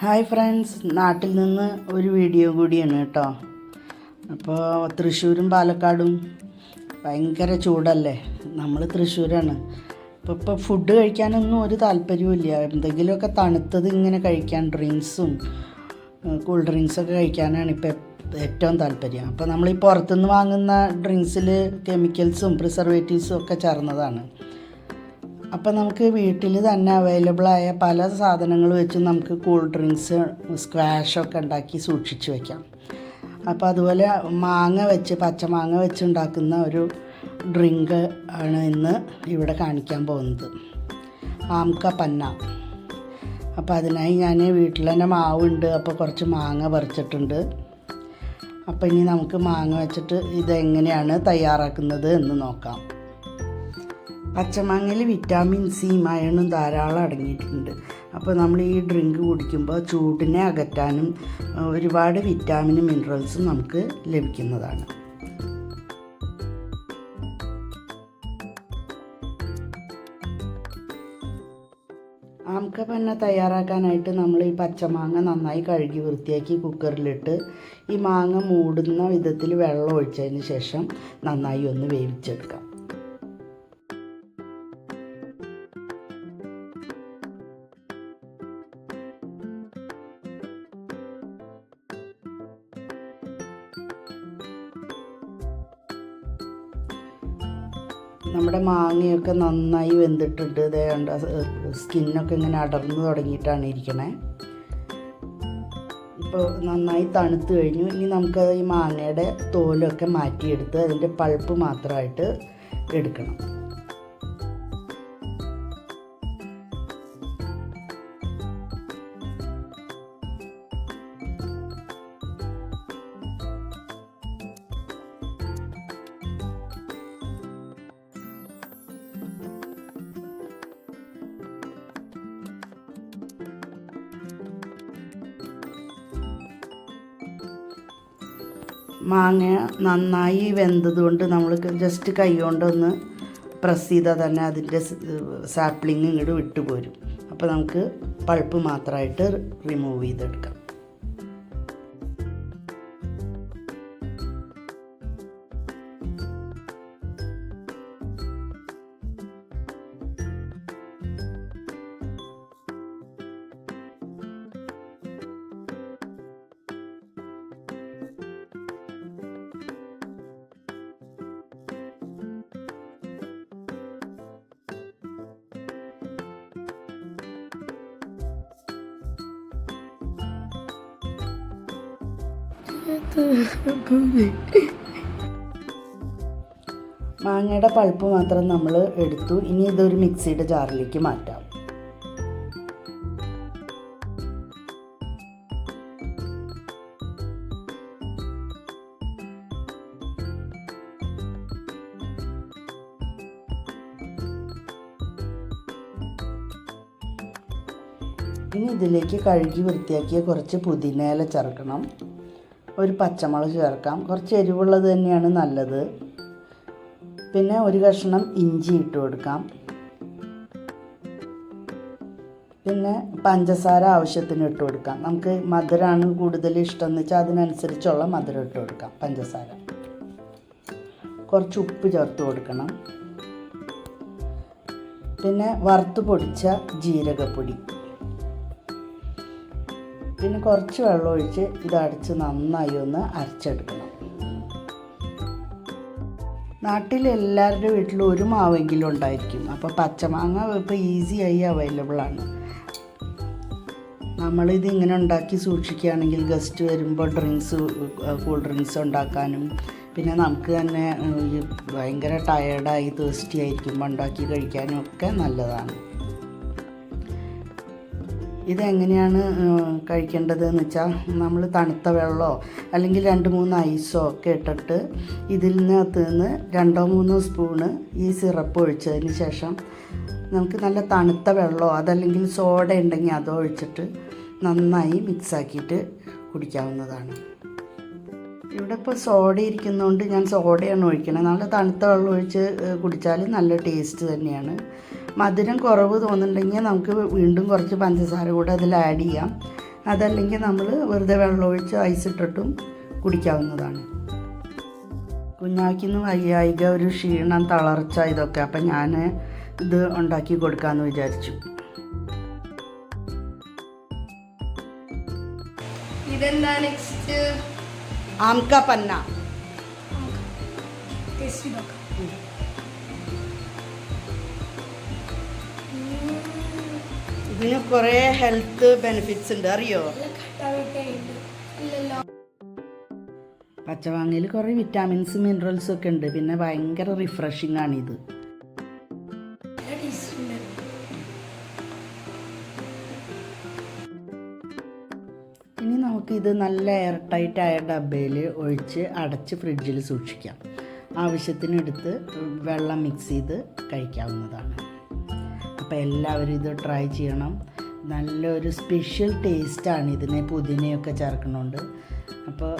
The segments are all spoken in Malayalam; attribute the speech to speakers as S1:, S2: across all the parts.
S1: Hi friends. നാട്ടിൽ നിന്ന് ഒരു വീഡിയോ കൂടിയാണ് കേട്ടോ. അപ്പോൾ തൃശ്ശൂരും പാലക്കാടും ഭയങ്കര ചൂടല്ലേ? നമ്മൾ തൃശ്ശൂരാണ്. അപ്പോൾ ഇപ്പോൾ ഫുഡ് കഴിക്കാനൊന്നും ഒരു താല്പര്യമില്ല എന്തെങ്കിലുമൊക്കെ തണുത്തത് ഇങ്ങനെ കഴിക്കാൻ ഡ്രിങ്ക്സും കൂൾ ഡ്രിങ്ക്സൊക്കെ കഴിക്കാനാണ് ഇപ്പോൾ ഏറ്റവും താല്പര്യം. അപ്പോൾ നമ്മൾ ഈ പുറത്തുനിന്ന് വാങ്ങുന്ന ഡ്രിങ്ക്സിൽ കെമിക്കൽസും പ്രിസർവേറ്റീവ്സും ഒക്കെ ചേർന്നതാണ്. അപ്പോൾ നമുക്ക് വീട്ടിൽ തന്നെ അവൈലബിളായ പല സാധനങ്ങൾ വെച്ച് നമുക്ക് കൂൾ ഡ്രിങ്ക്സ് സ്ക്വാഷൊക്കെ ഉണ്ടാക്കി സൂക്ഷിച്ച് വെക്കാം. അപ്പോൾ അതുപോലെ മാങ്ങ വെച്ച് പച്ചമാങ്ങ വെച്ച് ഉണ്ടാക്കുന്ന ഒരു ഡ്രിങ്ക് ആണ് ഇന്ന് ഇവിടെ കാണിക്കാൻ പോകുന്നത്. ആംക പന്ന. അപ്പോൾ അതിനായി ഞാൻ വീട്ടിൽ തന്നെ മാവുണ്ട് അപ്പോൾ കുറച്ച് മാങ്ങ പറിച്ചിട്ടുണ്ട്. അപ്പോൾ ഇനി നമുക്ക് മാങ്ങ വെച്ചിട്ട് ഇതെങ്ങനെയാണ് തയ്യാറാക്കുന്നത് എന്ന് നോക്കാം. പച്ചമാങ്ങയിൽ വിറ്റാമിൻ സി അയണും ധാരാളം അടങ്ങിയിട്ടുണ്ട്. അപ്പോൾ നമ്മൾ ഈ ഡ്രിങ്ക് കുടിക്കുമ്പോൾ ചൂടിനെ അകറ്റാനും ഒരുപാട് വിറ്റാമിനും മിനറൽസും നമുക്ക് ലഭിക്കുന്നതാണ്. ആംക പന്ന തയ്യാറാക്കാനായിട്ട് നമ്മൾ ഈ പച്ചമാങ്ങ നന്നായി കഴുകി വൃത്തിയാക്കി കുക്കറിലിട്ട് ഈ മാങ്ങ മൂടുന്ന വിധത്തിൽ വെള്ളം ഒഴിച്ചതിന് ശേഷം നന്നായി ഒന്ന് വേവിച്ചെടുക്കാം. നമ്മുടെ മാങ്ങയൊക്കെ നന്നായി വെന്തിട്ടുണ്ട്. ഇതേ കണ്ട സ്കിന്നൊക്കെ ഇങ്ങനെ അടർന്നു തുടങ്ങിയിട്ടാണ് ഇരിക്കണേ. ഇപ്പോൾ നന്നായി തണുത്ത് കഴിഞ്ഞു. ഇനി നമുക്ക് ഈ മാങ്ങയുടെ തോലൊക്കെ മാറ്റിയെടുത്ത് അതിന്റെ പൾപ്പ് മാത്രമായിട്ട് എടുക്കണം. മാങ്ങ നന്നായി വെന്തതുകൊണ്ട് നമ്മൾ ജസ്റ്റ് കൈ കൊണ്ടൊന്ന് പ്രസ് ചെയ്താൽ തന്നെ അതിന്റെ സാപ്ലിങ് ഇങ്ങോട്ട് വിട്ടുപോരും. അപ്പോൾ നമുക്ക് പൾപ്പ് മാത്രമായിട്ട് റിമൂവ് ചെയ്തെടുക്കാം. മാങ്ങയുടെ പൾപ്പ് മാത്രം നമ്മൾ എടുത്തു. ഇനി ഇതൊരു മിക്സിയുടെ ജാറിലേക്ക് മാറ്റാം. ഇനി ഇതിലേക്ക് കഴുകി വൃത്തിയാക്കിയ കുറച്ച് പുതിനയില ചേർക്കണം. ഒരു പച്ചമുളക് ചേർക്കാം. കുറച്ച് എരിവുള്ളത് തന്നെയാണ് നല്ലത്. പിന്നെ ഒരു കഷ്ണം ഇഞ്ചി ഇട്ട് കൊടുക്കാം. പിന്നെ പഞ്ചസാര ആവശ്യത്തിന് ഇട്ട് കൊടുക്കാം. നമുക്ക് മധുരമാണ് കൂടുതൽ ഇഷ്ടം എന്ന് വെച്ചാൽ അതിനനുസരിച്ചുള്ള മധുരം ഇട്ട് കൊടുക്കാം പഞ്ചസാര. കുറച്ച് ഉപ്പ് ചേർത്ത് കൊടുക്കണം. പിന്നെ വറുത്ത് പൊടിച്ച ജീരകപ്പൊടി. പിന്നെ കുറച്ച് വെള്ളം ഒഴിച്ച് ഇത് അടിച്ച് നന്നായി ഒന്ന് അരച്ചെടുക്കണം. നാട്ടിൽ എല്ലാവരുടെ വീട്ടിലും ഒരു മാവെങ്കിലും ഉണ്ടായിരിക്കും. അപ്പോൾ പച്ചമാങ്ങ ഇപ്പോൾ ഈസിയായി അവൈലബിൾ ആണ്. നമ്മളിത് ഇങ്ങനെ ഉണ്ടാക്കി സൂക്ഷിക്കുകയാണെങ്കിൽ ഗസ്റ്റ് വരുമ്പോൾ ഡ്രിങ്ക്സ് കൂൾ ഡ്രിങ്ക്സ് ഉണ്ടാക്കാനും പിന്നെ നമുക്ക് തന്നെ ഭയങ്കര ടയേർഡായി തേസ്റ്റി ആയിരിക്കുമ്പോൾ ഉണ്ടാക്കി കഴിക്കാനും ഒക്കെ നല്ലതാണ്. ഇതെങ്ങനെയാണ് കഴിക്കേണ്ടത് എന്ന് വെച്ചാൽ നമ്മൾ തണുത്ത വെള്ളമോ അല്ലെങ്കിൽ രണ്ട് മൂന്ന് ഐസോ ഒക്കെ ഇട്ടിട്ട് ഇതിനകത്ത് നിന്ന് രണ്ടോ മൂന്നോ സ്പൂണ് ഈ സിറപ്പ് ഒഴിച്ചതിന് ശേഷം നമുക്ക് നല്ല തണുത്ത വെള്ളമോ അതല്ലെങ്കിൽ സോഡ ഉണ്ടെങ്കിൽ അതോ ഒഴിച്ചിട്ട് നന്നായി മിക്സാക്കിയിട്ട് കുടിക്കാവുന്നതാണ്. ഇവിടെ ഇപ്പോൾ സോഡ ഇരിക്കുന്നതുകൊണ്ട് ഞാൻ സോഡയാണ് ഒഴിക്കണത് നല്ല തണുത്ത വെള്ളം ഒഴിച്ച് കുടിച്ചാൽ നല്ല ടേസ്റ്റ് തന്നെയാണ്. മധുരം കുറവ് തോന്നുന്നുണ്ടെങ്കിൽ നമുക്ക് വീണ്ടും കുറച്ച് പഞ്ചസാര കൂടെ അതിൽ ആഡ് ചെയ്യാം. അതല്ലെങ്കിൽ നമ്മൾ വെറുതെ വെള്ളമൊഴിച്ച് ഐസ് ഇട്ടിട്ടും കുടിക്കാവുന്നതാണ്. കുഞ്ഞാക്കിന്ന് വയ്യായിക ഒരു ക്ഷീണം തളർച്ച ഇതൊക്കെ. അപ്പം ഞാൻ ഇത് ഉണ്ടാക്കി കൊടുക്കാമെന്ന് വിചാരിച്ചു.
S2: ഇതെന്താ നെക്സ്റ്റ്
S1: ആംക പന്ന.
S2: ടേസ്റ്റ് നോക്കാം
S1: ഇതിന് കുറേ ഹെൽത്ത് ബെനിഫിറ്റ്സ് ഉണ്ട് അറിയോ? പച്ചവാങ്ങയിൽ കുറേ വിറ്റാമിൻസ് മിനറൽസും ഒക്കെ ഉണ്ട്. പിന്നെ ഭയങ്കര റിഫ്രഷിംഗ് ആണിത് ഇനി നമുക്കിത് നല്ല എയർ ടൈറ്റ് ആയ ഡബയിൽ ഒഴിച്ച് അടച്ച് ഫ്രിഡ്ജിൽ സൂക്ഷിക്കാം. ആവശ്യത്തിനെടുത്ത് വെള്ളം മിക്സ് ചെയ്ത് കഴിക്കാവുന്നതാണ്. അപ്പോൾ എല്ലാവരും ഇത് ട്രൈ ചെയ്യണം. നല്ലൊരു സ്പെഷ്യൽ ടേസ്റ്റാണ് ഇതിന് പുതിനയൊക്കെ ചേർക്കുന്നുണ്ട് അപ്പോൾ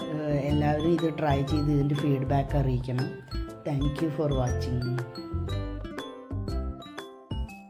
S1: എല്ലാവരും ഇത് ട്രൈ ചെയ്ത് ഇതിന്റെ ഫീഡ്ബാക്ക് അറിയിക്കണം. Thank you for watching